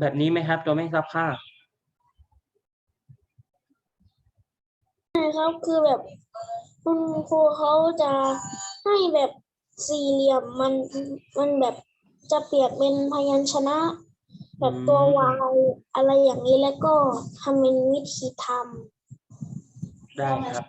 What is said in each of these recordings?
แบบนี้ไหมครับตัวไม่ซับค่าใช่ครับคือแบบคุณครูเขาจะให้แบบสี่เหลี่ยมมันมันแบบจะเปรียบเป็นพยัญชนะ แบบตัวอืมวายอะไรอย่างนี้แล้วก็ทำเป็นวิธีทได้ครับ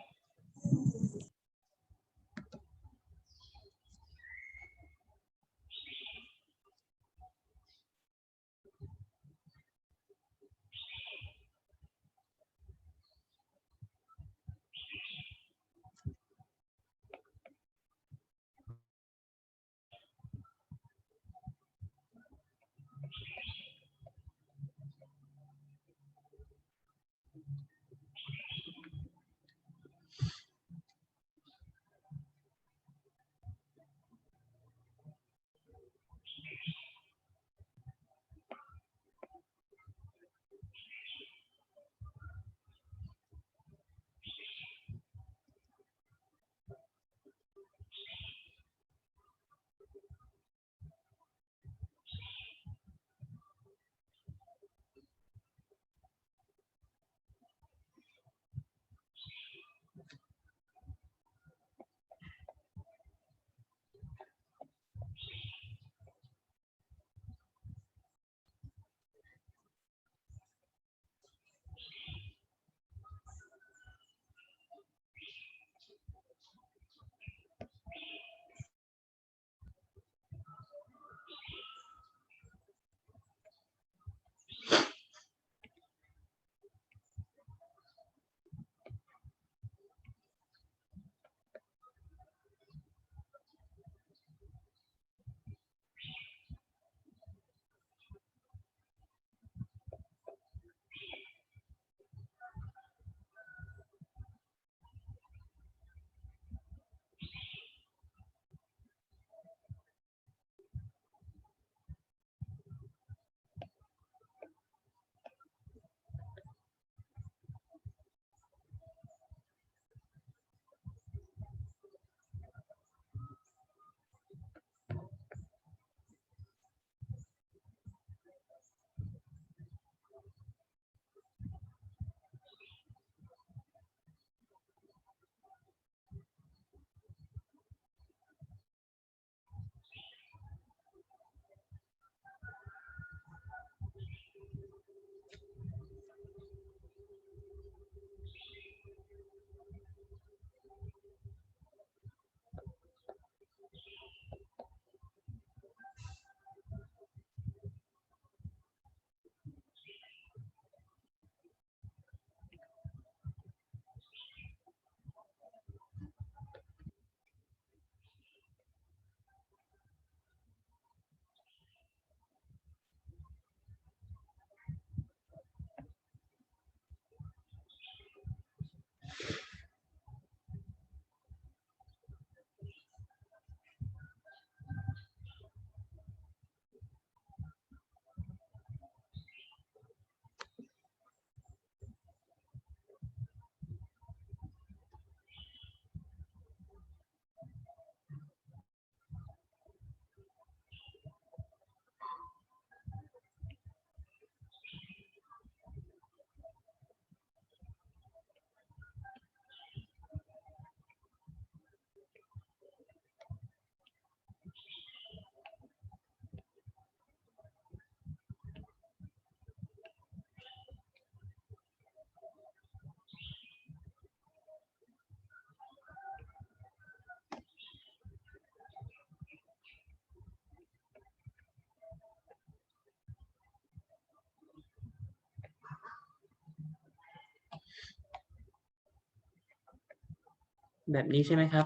แบบนี้ใช่ไหมครับ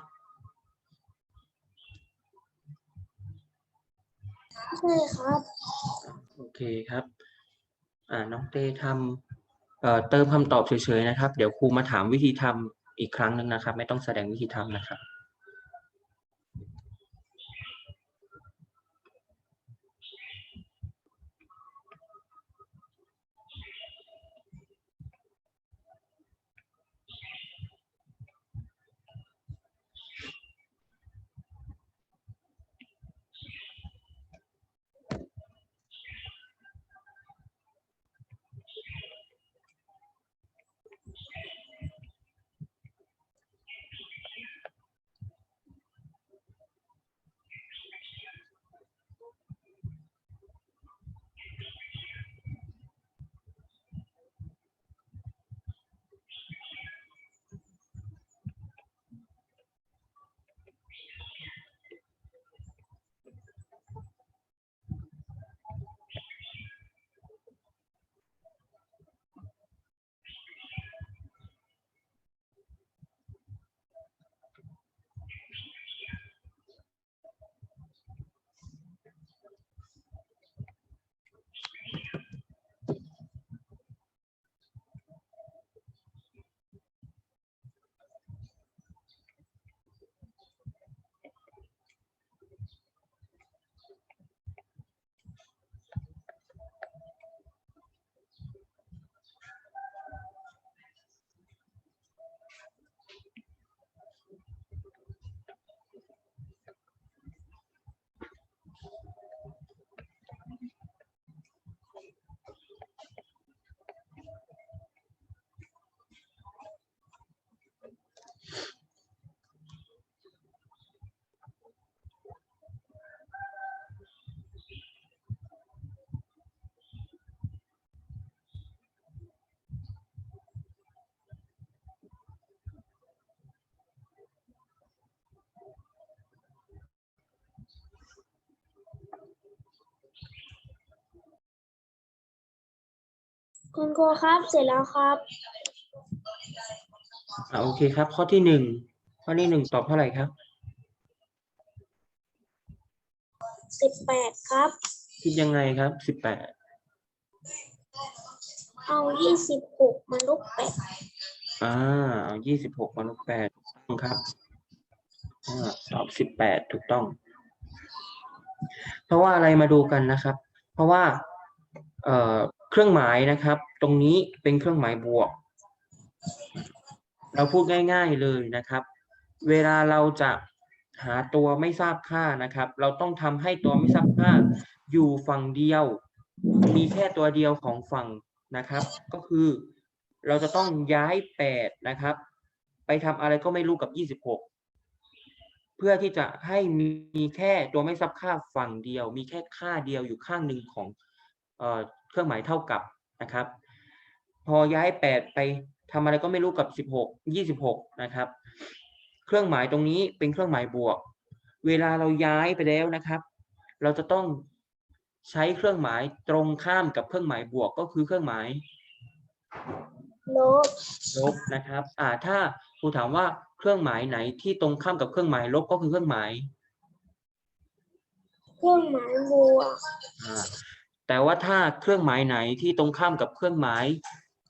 ำใช่ครับ โอเคครับ อ่าน้องเต้ทำเอ่อเติมคำตอบเฉยๆนะครับ เดี๋ยวครูมาถามวิธีทำอีกครั้งหนึ่งนะครับ ไม่ต้องแสดงวิธีทำนะครับ คุณครูครับ เสร็จแล้วครับ อ่าโอเคครับ ข้อที่หนึ่งข้อที่หนึ่งตอบเท่าไหร่ครับสิบแปดครับ คิดยังไงครับสิบแปดเอายี่สิบหกมาลบแปดอ่าเอายี่สิบหกมาลบแปดถูกต้องครับอ่าตอบสิบแปดถูกต้อง เพราะว่าอะไรมาดูกันนะครับ เพราะว่า เอ่อ เครื่องหมายนะครับ ตรงนี้เป็นเครื่องหมายบวก เราพูดง่าย ๆเลยนะครับ เวลาเราจะหาตัวไม่ทราบค่านะครับ เราต้องทำให้ตัวไม่ทราบค่า อยู่ฝั่งเดียว มีแค่ตัวเดียวของฝั่งนะครับ ก็คือเราจะต้องย้ายแปดนะครับ ไปทำอะไรก็ไม่รู้กับยี่สิบหกเพื่อที่จะให้มีแค่ตัวไม่ทราบค่าฝั่งเดียว มีแค่ค่าเดียวอยู่ข้างหนึ่งของ เอ่อเครื่องหมายเท่ากับนะครับ พอย้ายแปดไปทำอะไรก็ไม่รู้กับสิบหกยี่สิบหกนะครับ เครื่องหมายตรงนี้เป็นเครื่องหมายบวก เวลาเราย้ายไปแล้วนะครับ เราจะต้องใช้เครื่องหมายตรงข้ามกับเครื่องหมายบวกก็คือเครื่องหมายลบลบนะครับอ่าถ้าครูถามว่าเครื่องหมายไหนที่ตรงข้ามกับเครื่องหมายลบก็คือเครื่องหมาย เครื่องหมายบวกอ่า แต่ว่าถ้าเครื่องหมายไหนที่ตรงข้ามกับเครื่องหมาย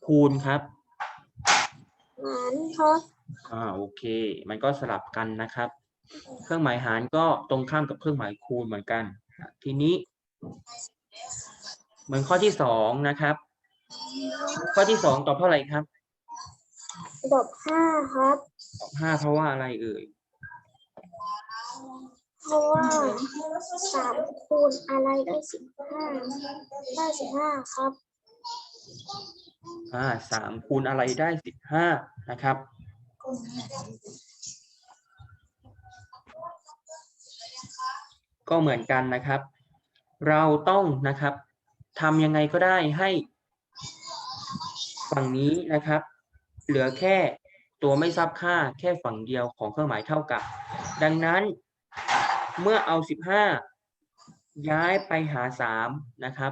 คูณครับหารครับอ่าโอเค มันก็สลับกันนะครับ เครื่องหมายหารก็ตรงข้ามกับเครื่องหมายคูณเหมือนกันอะทีนี้ เหมือนข้อที่สองนะครับ ข้อที่สองตอบเท่าไหร่ครับดอกห้าครับตอบห้าเพราะว่าอะไรเอ่ย เพราะว่าสามคูณอะไรได้สิบห้าได้สิบห้าครับ อ่าสามคูณอะไรได้สิบห้านะครับ ก็เหมือนกันนะครับ เราต้องนะครับทำยังไงก็ได้ให้ ฝั่งนี้นะครับ เหลือแค่ตัวไม่ทราบค่าแค่ฝั่งเดียวของเครื่องหมายเท่ากับ ดังนั้น เมื่อเอาสิบห้าย้ายไปหาสามนะครับ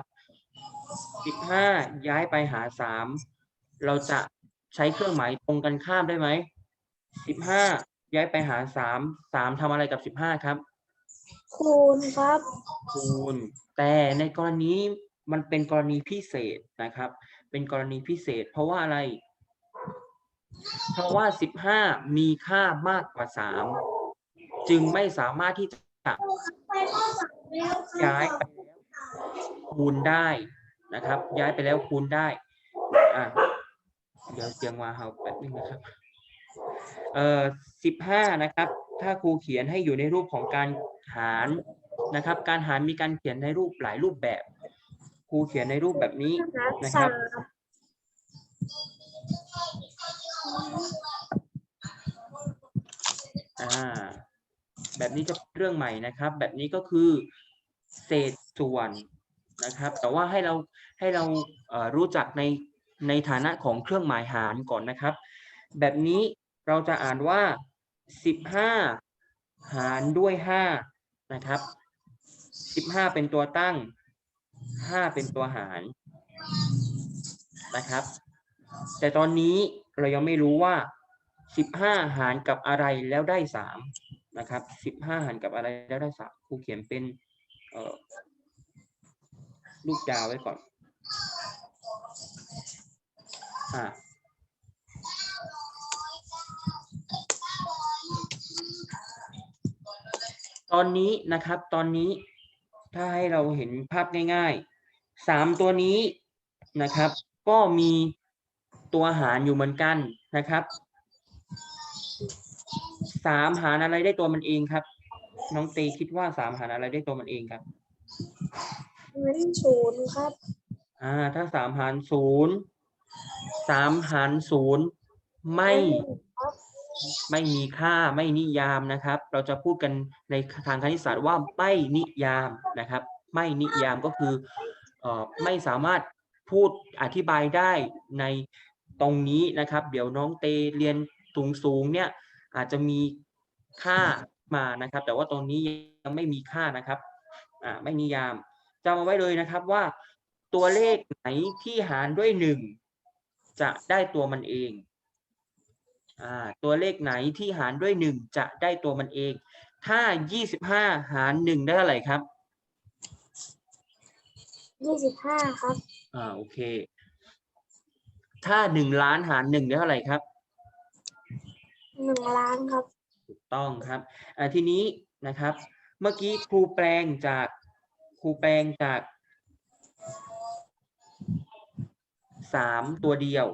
สิบห้าย้ายไปหาสามเราจะใช้เครื่องหมายตรงกันข้ามได้ไหมสิบห้าย้ายไปหาสามสามทำอะไรกับสิบห้าครับ คูณครับ คูณ แต่ในกรณีมันเป็นกรณีพิเศษนะครับ เป็นกรณีพิเศษ เพราะว่าอะไร เพราะว่าสิบห้ามีค่ามากกว่าสามจึงไม่สามารถที่จะ ย้ายไปแล้วคูณได้นะครับ ย้ายไปแล้วคูณได้อะเดี๋ยวเสียงมาเฮาแป๊บนึงนะครับเอ่อสิบห้านะครับ ถ้าครูเขียนให้อยู่ในรูปของการหารนะครับ การหารมีการเขียนในรูปหลายรูปแบบครูเขียนในรูปแบบนี้หารนะครัสาบมอ่า แบบนี้จะเป็เรื่องใหม่นะครับ แบบนี้ก็คือเศษส่วนนะครับ แต่ว่าให้เราให้เรารู้จักในในฐานะของเครื่องหมายหารก่อนนะครับ แบบนี้เราจะอ่านว่าสิบห้าหารด้วยห้านะครับสิบห้าเป็นตัวตั้งห้าเป็นตัวหารนะครับ แต่ตอนนี้เรายังไม่รู้ว่าสิบห้าหารกับอะไรแล้วได้สาม นะครับสิบห้าหารกับอะไรแล้วได้สามครูเขียนเป็นเอ่อลูกดาวไว้ก่อนอ่าตอนนี้นะครับตอนนี้ถ้าให้เราเห็นภาพง่ายๆสามตัวนี้นะครับ ก็มีตัวหารอยู่เหมือนกันนะครับ สามหารอะไรได้ตัวมันเองครับ น้องเตคิดว่าสามหารอะไรได้ตัวมันเองครับหารศูนย์ครับ อ่า ถ้าสามหารศูนย์สามหารศูนย์ไม่ครับไม่มีค่าไม่นิยามนะครับ เราจะพูดกันในทางคณิตศาสตร์ว่าไม่นิยามนะครับ ไม่นิยามก็คือเอ่อไม่สามารถพูดอธิบายได้ในตรงนี้นะครับ เดี๋ยวน้องเตเรียนสูงสูงๆเนี่ย อาจจะมีค่ามานะครับ แต่ว่าตรงนี้ยังไม่มีค่านะครับอ่าไม่นิยามจำเอาไว้เลยนะครับว่าตัวเลขไหนที่หารด้วยหนึ่งจะได้ตัวมันเองอ่าตัวเลขไหนที่หารด้วยหนึ่งจะได้ตัวมันเอง ถ้ายี่สิบห้าหารหนึ่งได้เท่าไหร่ครับยี่สิบห้าครับอ่าโอเค ถ้าหนึ่งล้านหารหนึ่งได้เท่าไหร่ครับ หนึ่งล้านครับ ถูกต้องครับอ่าทีนี้นะครับ เมื่อกี้ครูแปลงจากครูแปลงจากสามตัวเดียว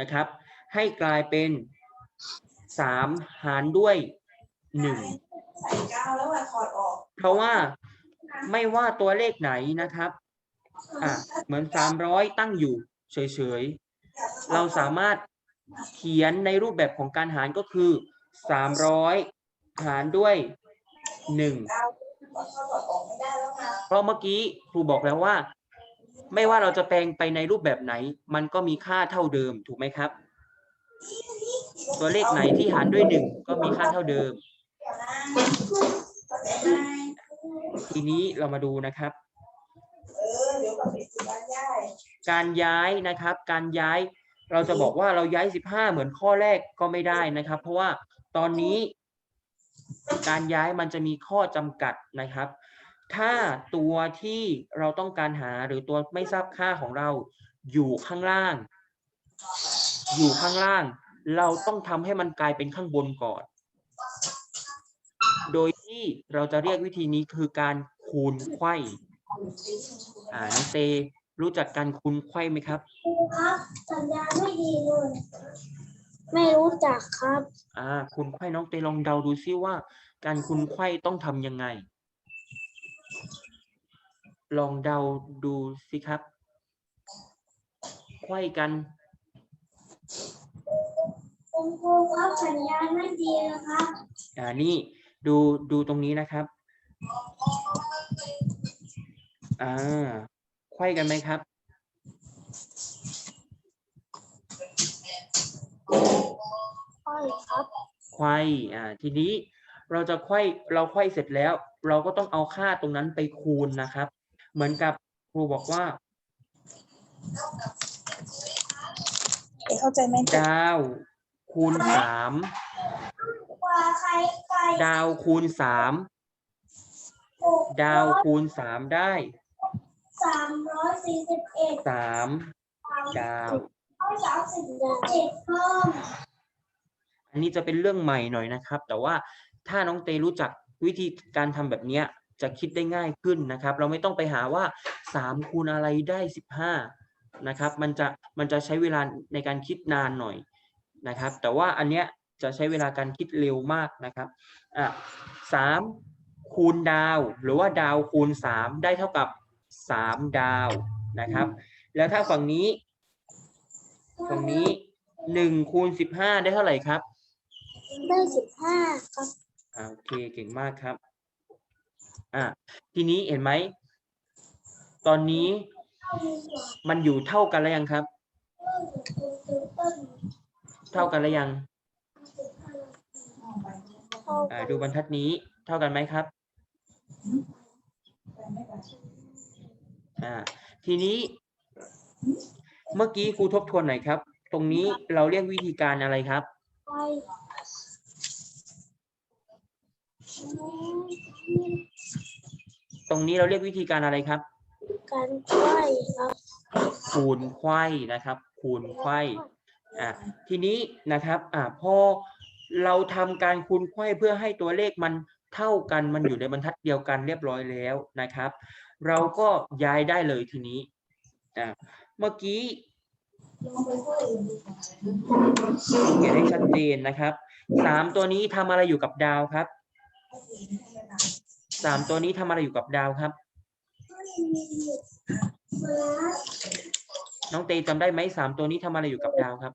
นะครับ ให้กลายเป็นสามหารด้วยหนึ่งใส่กาวแล้วอะถอดออกเพราะว่าไม่ว่าตัวเลขไหนนะครับอะเหมือนสามร้อยตั้งอยู่เฉยๆ เราสามารถ เขียนในรูปแบบของการหารก็คือสามร้อยหารด้วยหนึ่งเพราะเมื่อกี้ครูบอกแล้วว่า ไม่ว่าเราจะแปลงไปในรูปแบบไหน มันก็มีค่าเท่าเดิมถูกไหมครับ ตัวเลขไหนที่หารด้วยหนึ่งก็มีค่าเท่าเดิม ทีนี้เรามาดูนะครับการย้ายนะครับ การย้าย เราจะบอกว่าเราย้าย15เหมือนข้อแรกก็ไม่ได้นะครับ เพราะว่าตอนนี้การย้ายมันจะมีข้อจำกัดนะครับ ถ้าตัวที่เราต้องการหาหรือตัวไม่ทราบค่าของเราอยู่ข้างล่าง อยู่ข้างล่าง เราต้องทำให้มันกลายเป็นข้างบนก่อน โดยที่เราจะเรียกวิธีนี้คือการคูณไขว้อ่าน้องเต รู้จักการคูณไขว้ไหมครับครูครับสัญญาณไม่ดีเลย ไม่รู้จักครับ อ่าคูณไขว้น้องเตลองเดาดูซิว่า การคูณไขว้ต้องทำยังไง ลองเดาดูสิครับไขว้กัน คุณครูครับสัญญาณไม่ดีนะครับ อ่า นี่ดูดูตรงนี้นะครับ อ่า ไขว้กันไหมครับ ใช่ครับไขว้อ่า ทีนี้เราจะไขว้เราไขว้เสร็จแล้ว เราก็ต้องเอาค่าตรงนั้นไปคูณนะครับ เหมือนกับครูบอกว่าเข้าใจไหมดาวคูณสามกว่าใครไก่ดาวคูณสามดาวคูณสามได้ สามร้อยสี่สิบเอ็ดสามดาวร้อยสามสิบเจ็ดเพิ่มอันนี้จะเป็นเรื่องใหม่หน่อยนะครับ แต่ว่าถ้าน้องเตรู้จักวิธีการทำแบบเนี้ยจะคิดได้ง่ายขึ้นนะครับ เราไม่ต้องไปหาว่าสามคูณอะไรได้สิบห้านะครับ มันจะมันจะใช้เวลาในการคิดนานหน่อยนะครับ แต่ว่าอันเนี้ยจะใช้เวลาการคิดเร็วมากนะครับอะสามคูณดาว หรือว่าดาวคูณสามได้เท่ากับ สามดาวนะครับ แล้วถ้าฝั่งนี้ ฝั่งนี้หนึ่งคูณสิบห้าได้เท่าไหร่ครับ ได้สิบห้าครับอ่าโอเคเก่งมากครับ อ่าทีนี้เห็นไหม ตอนนี้มันอยู่เท่ากันแล้วยังครับ เท่ากันแล้วยังอ่าดูบรรทัดนี้เท่ากันไหมครับ อ่าทีนี้เมื่อกี้ครูทบทวนหน่อยครับ ตรงนี้เราเรียกวิธีการอะไรครับไปตรงนี้เราเรียกวิธีการอะไรครับ การช่วยครับคูณไขว้นะครับ คูณไขว้อะทีนี้นะครับอ่าพอเราทำการคูณไขว้เพื่อให้ตัวเลขมันเท่ากันมันอยู่ในบรรทัดเดียวกันเรียบร้อยแล้วนะครับ เราก็ย้ายได้เลยทีนี้อ่าเมื่อกี้เขียนให้ชัดเจนนะครับสามตัวนี้ทำอะไรอยู่กับดาวครับสามตัวนี้ทำอะไรอยู่กับดาวครับ น้องเตจำได้ไหมสามตัวนี้ทำอะไรอยู่กับดาวครับ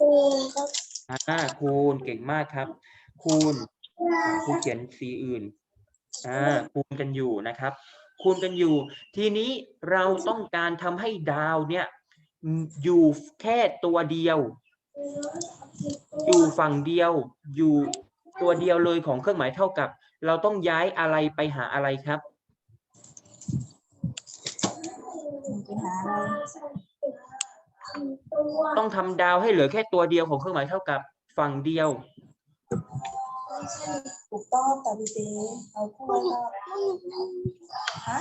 คูณครับอ่าคูณเก่งมากครับ คูณครูเขียนสีอื่น อ่าคูณกันอยู่นะครับ คูณกันอยู่ ทีนี้เราต้องการทำให้ดาวเนี่ยอืมอยู่แค่ตัวเดียว อยู่ฝั่งเดียว อยู่ตัวเดียวเลยของเครื่องหมายเท่ากับ เราต้องย้ายอะไรไปหาอะไรครับหาอะไรตัวต้องทำดาวให้เหลือแค่ตัวเดียวของเครื่องหมายเท่ากับฝั่งเดียว ถูกต้องตาบีเดเอาคู่ไม่ว่าอยากไม่อยากฮะ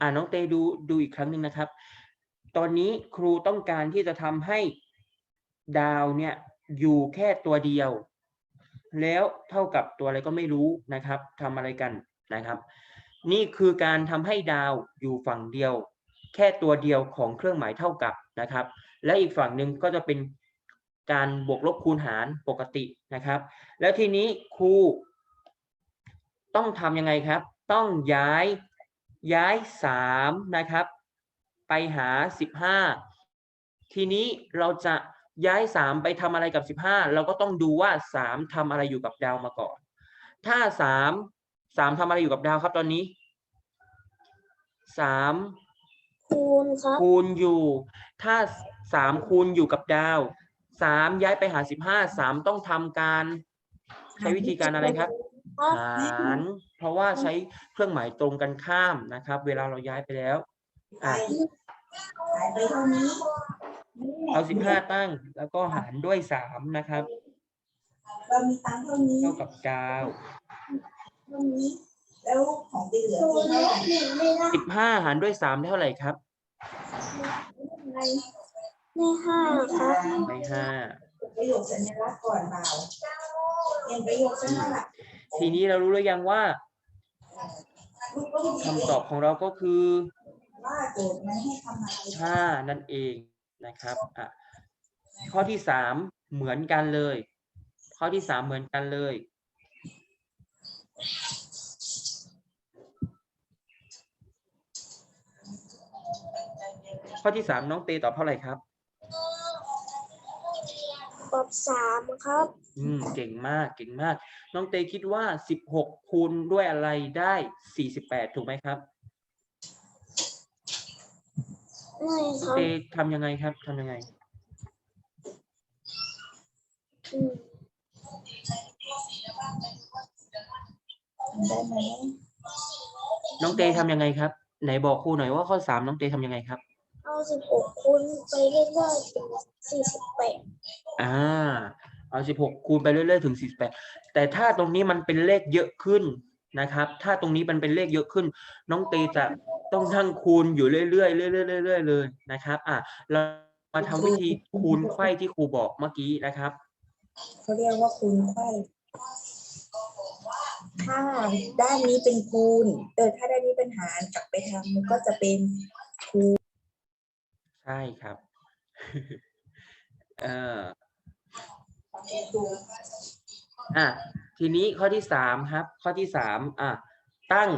อ่าน้องเตดูดูอีกครั้งหนึ่งนะครับ ตอนนี้ครูต้องการที่จะทำให้ดาวเนี่ยอยู่แค่ตัวเดียว แล้วเท่ากับตัวอะไรก็ไม่รู้นะครับทำอะไรกัน นะครับ นี่คือการทำให้ดาวอยู่ฝั่งเดียว แค่ตัวเดียวของเครื่องหมายเท่ากับนะครับ และอีกฝั่งหนึ่งก็จะเป็นการบวกลบคูณหารปกตินะครับ แล้วทีนี้ครูต้องทำยังไงครับ ต้องย้ายย้ายสามนะครับ ไปหาสิบห้าทีนี้เราจะย้ายสามไปทำอะไรกับสิบห้าเราก็ต้องดูว่าสามทำอะไรอยู่กับดาวมาก่อน ถ้าสาม สามทำอะไรอยู่กับดาวครับตอนนี้สามคูณครับคูณอยู่ ถ้าสามคูณอยู่กับดาวสามย้ายไปหาสิบห้าสามต้องทำการ ใช้วิธีการอะไรครับครับหารเพราะว่าใช้เครื่องหมายตรงกันข้ามนะครับ เวลาเราย้ายไปแล้วไปอะหายไปเท่านี้เอาสิบห้าตั้ง แล้วก็หารด้วยสามนะครับเรามีตังค์เท่านี้เท่ากับดาว เท่านี้ แล้วของที่เหลือตัวคือนี้เท่าไหร่หนึ่งไม่ได้สิบห้าหารด้วยสามได้เท่าไหร่ครับไม่ห้าครับได้ห้าประโยคสัญลักษณ์ก่อนเปล่าเรียนประโยคสัญลักษณ์ทีนี้เรารู้หรือยังว่าลูกก็มีคำตอบของเราก็คือว่าโจทย์มันให้ทำอะไรห้านั่นเองนะครับอะข้อที่สามเหมือนกันเลย ข้อที่สามเหมือนกันเลย ข้อที่สามน้องเตตอบเท่าไหร่ครับตอบสามครับ อืมเก่งมากเก่งมาก น้องเตคิดว่าสิบหกคูณด้วยอะไรได้สี่สิบแปดถูกไหมครับไม่คน้องรับเตทำยังไงครับทำยังไง อืม ได้ไหมน้องเตทำยังไงครับ ไหนบอกครูหน่อยว่าข้อสามน้องเตทำยังไงครับ เอาสิบหกคูณไปเรื่อยๆเป็นสี่สิบแปดอ่า เอาสิบหกคูณไปเรื่อยๆถึงสี่สิบแปดแต่ถ้าตรงนี้มันเป็นเลขเยอะขึ้นนะครับ ถ้าตรงนี้มันเป็นเลขเยอะขึ้น น้องเตจะต้องทั้งคูณอยู่เรื่อยๆเรื่อยๆเรื่อยๆเลยนะครับ อะเรามาทำวิธีคูณไขว้ที่ครูบอกเมื่อกี้นะครับ เขาเรียกว่าคูณไขว้ ถ้าด้านนี้เป็นคูณเออถ้าด้านนี้เป็นหารกลับไปทำมันก็จะเป็นคูณใช่ครับเอ่ออะทีนี้ข้อที่สามครับ ข้อที่สามอะตั้ง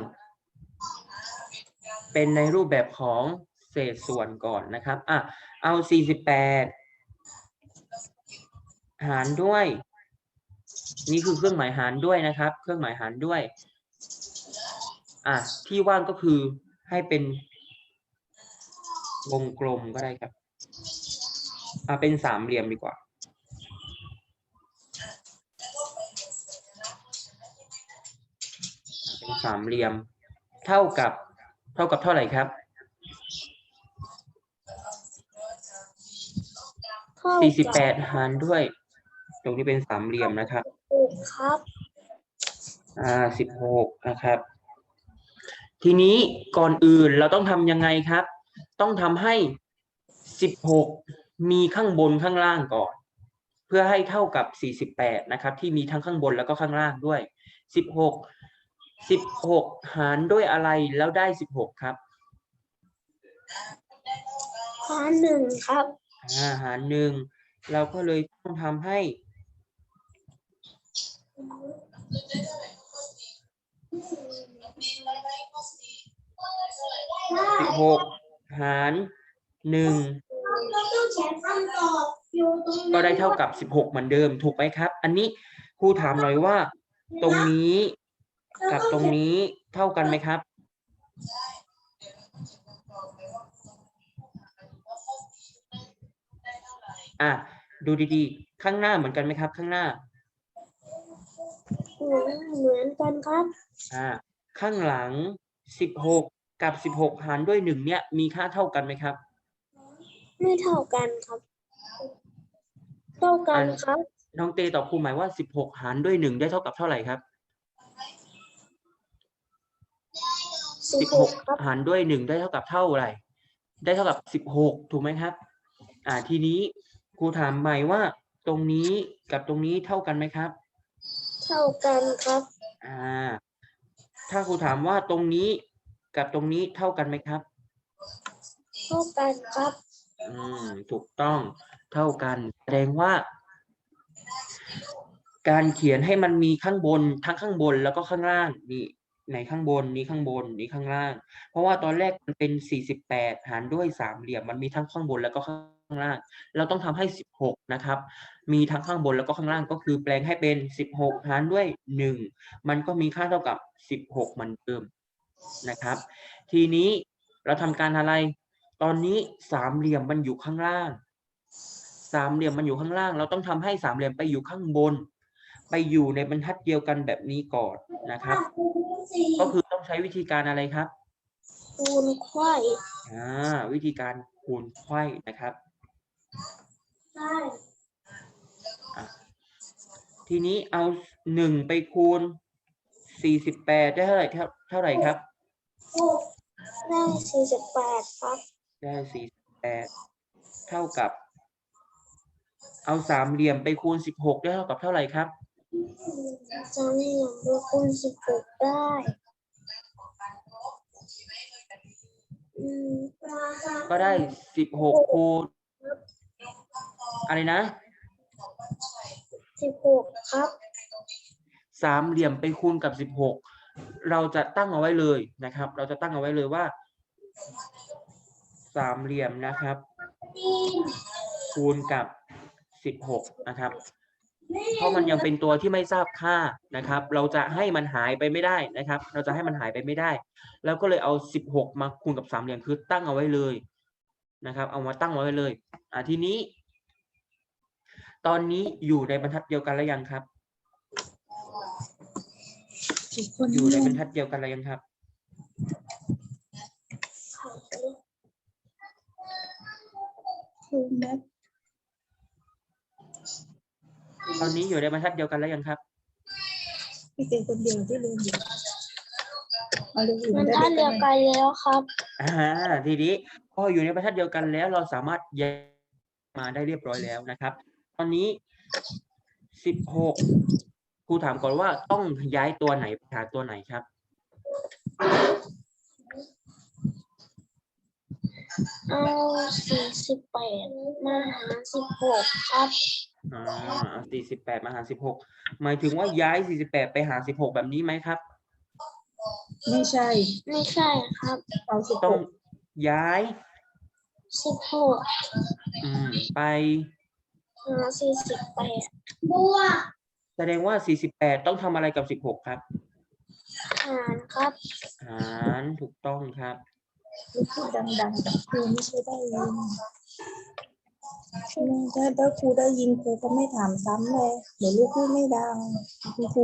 เป็นในรูปแบบของเศษส่วนก่อนนะครับอะเอาสี่สิบแปดหารด้วย นี่คือเครื่องหมายหารด้วยนะครับ เครื่องหมายหารด้วย อะที่ว่างก็คือให้เป็นวงกลมก็ได้ครับ อะเป็นสามเหลี่ยมดีกว่า เป็นสามเหลี่ยม เท่ากับเท่ากับเท่าไหร่ครับเท่าสี่สิบแปกับดหารด้วยต รงนี้เป็นสามเหลี่ยมนะครับหกครับ อ่าสิบหกนะครับ ทีนี้ก่อนอื่นเราต้องทำยังไงครับ ต้องทำให้สิบหกมีข้างบนข้างล่างก่อน เพื่อให้เท่ากับสี่สิบแปดนะครับ ที่มีทั้งข้างบนแล้วก็ข้างล่างด้วยสิบหกสิบหกหารด้วยอะไรแล้วได้สิบหกครับหารหนึ่งครับ อ่าหารหนึ่งเราก็เลยต้องทำให้ สิบหกหารหนึ่งเราต้องเขียนคำตอบอยู่ตรงก็ได้เท่ากับสิบหกเหมือนเดิมถูกไหมครับ อันนี้ครูถามหน่อยว่า ตรงนี้กับตรงนี้เท่ากันไหมครับ อะดูดีๆ ข้างหน้าเหมือนกันไหมครับ ข้างหน้า หมือนเหมือนกันครับอ่าข้างหลังสิบหกกับสิบหกหารด้วยหนึ่งเนี่ยมีค่าเท่ากันไหมครับ ไม่เท่ากันครับ เท่ากันครับ น้องเตตอบครูหมายว่าสิบหกหารด้วยหนึ่งได้เท่ากับเท่าไหร่ครับสิบสิบหหกกครับหารด้วยหนึ่งได้เท่ากับเท่าไหร่ ได้เท่ากับสิบหกถูกไหมครับ อ่าทีนี้ครูถามใหม่ว่าตรงนี้กับตรงนี้เท่ากันไหมครับ เท่ากันครับ อ่า ถ้าครูถามว่าตรงนี้กับตรงนี้เท่ากันไหมครับ เท่ากันครับ อืม ถูกต้องเท่ากัน แสดงว่า การเขียนให้มันมีข้างบนทั้งข้างบนแล้วก็ข้างล่างนี่ในข้างบนนี้ข้างบนนี้ข้างล่าง เพราะว่าตอนแรกมันเป็นสี่สิบแปดหารด้วยสามเหลี่ยมมันมีทั้งข้างบนแล้วก็ข้าง ล่าง เราต้องทำให้สิบหกนะครับ มีทั้งข้างบนแล้วก็ข้างล่างก็คือแปลงให้เป็นสิบหกหารด้วยหนึ่งมันก็มีค่าเท่ากับสิบหกเหมือนเดิมนะครับ ทีนี้เราทำการอะไร ตอนนี้สามเหลี่ยมมันอยู่ข้างล่าง สามเหลี่ยมมันอยู่ข้างล่าง เราต้องทำให้สามเหลี่ยมไปอยู่ข้างบน ไปอยู่ในบรรทัดเดียวกันแบบนี้ก่อนนะครับ ก็คือต้องใช้วิธีการอะไรครับคูณไขว้อ่าวิธีการคูณไขว้นะครับใช่ ทีนี้เอาหนึ่งไปคูณสี่สิบแปดได้เท่าไหร่ครับเท่าไหร่ครับ ได้สี่สิบแปดครับ ได้สี่สิบแปดเท่ากับ เอาสามเหลี่ยมไปคูณสิบหกได้เท่ากับเท่าไหร่ครับจะไม่ยอมดูคูณสิบหกได้อืมก็ได้สิบหกคูณ อะไรนะสิบหกครับสามเหลี่ยมไปคูณกับสิบหกเราจะตั้งเอาไว้เลยนะครับ เราจะตั้งเอาไว้เลยว่าสามเหลี่ยมนะครับ คูณกับสิบหกนะครับ เพราะมันยังเป็นตัวที่ไม่ทราบค่านะครับ เราจะให้มันหายไปไม่ได้นะครับ เราจะให้มันหายไปไม่ได้ แล้วก็เลยเอาสิบหกมาคูณกับสามเหลี่ยมคือตั้งเอาไว้เลยนะครับ เอามาตั้งไว้เลย อ่าทีนี้ ตอนนี้อยู่ในบรรทัดเดียวกันแล้วยังครับ อยู่ในบรรทัดเดียวกันแล้วยังครับคือแม่ตอนนี้อยู่ในบรรทัดเดียวกันแล้วยังครับพี่เป็นคนเดียวที่ลืมอยู่เอาเรื่องอื่นมันได้ท่านไหมเดียวกันแล้วครับอ่าทีนี้พออยู่ในบรรทัดเดียวกันแล้วเราสามารถย้ายมาได้เรียบร้อยแล้วนะครับ ตอนนี้สิบหกครูถามก่อนว่าต้องย้ายตัวไหนไปหาตัวไหนครับ เอาสี่สิบแปดมาหารสิบหกครับอ่าสี่สิบแปดมาหารสิบหกหมายถึงว่าย้ายสี่สิบแปดไปหาสิบหกแบบนี้ไหมครับ ไม่ใช่ไม่ใช่ครับเอาสิบต้หองกย้ายสิบหกอืมไปหา สี่สิบแปดบัวแสดงว่าสี่สิบแปดต้องทำอะไรกับสิบหกครับ หารครับหารถูกต้องครับลูกพูดดังๆแต่ครูไม่ใช่ได้ยินถ้าถ้าครูได้ยินครูก็ไม่ถามซ้ำเลยเดี๋ยวลูกพูดไม่ดังคุณครู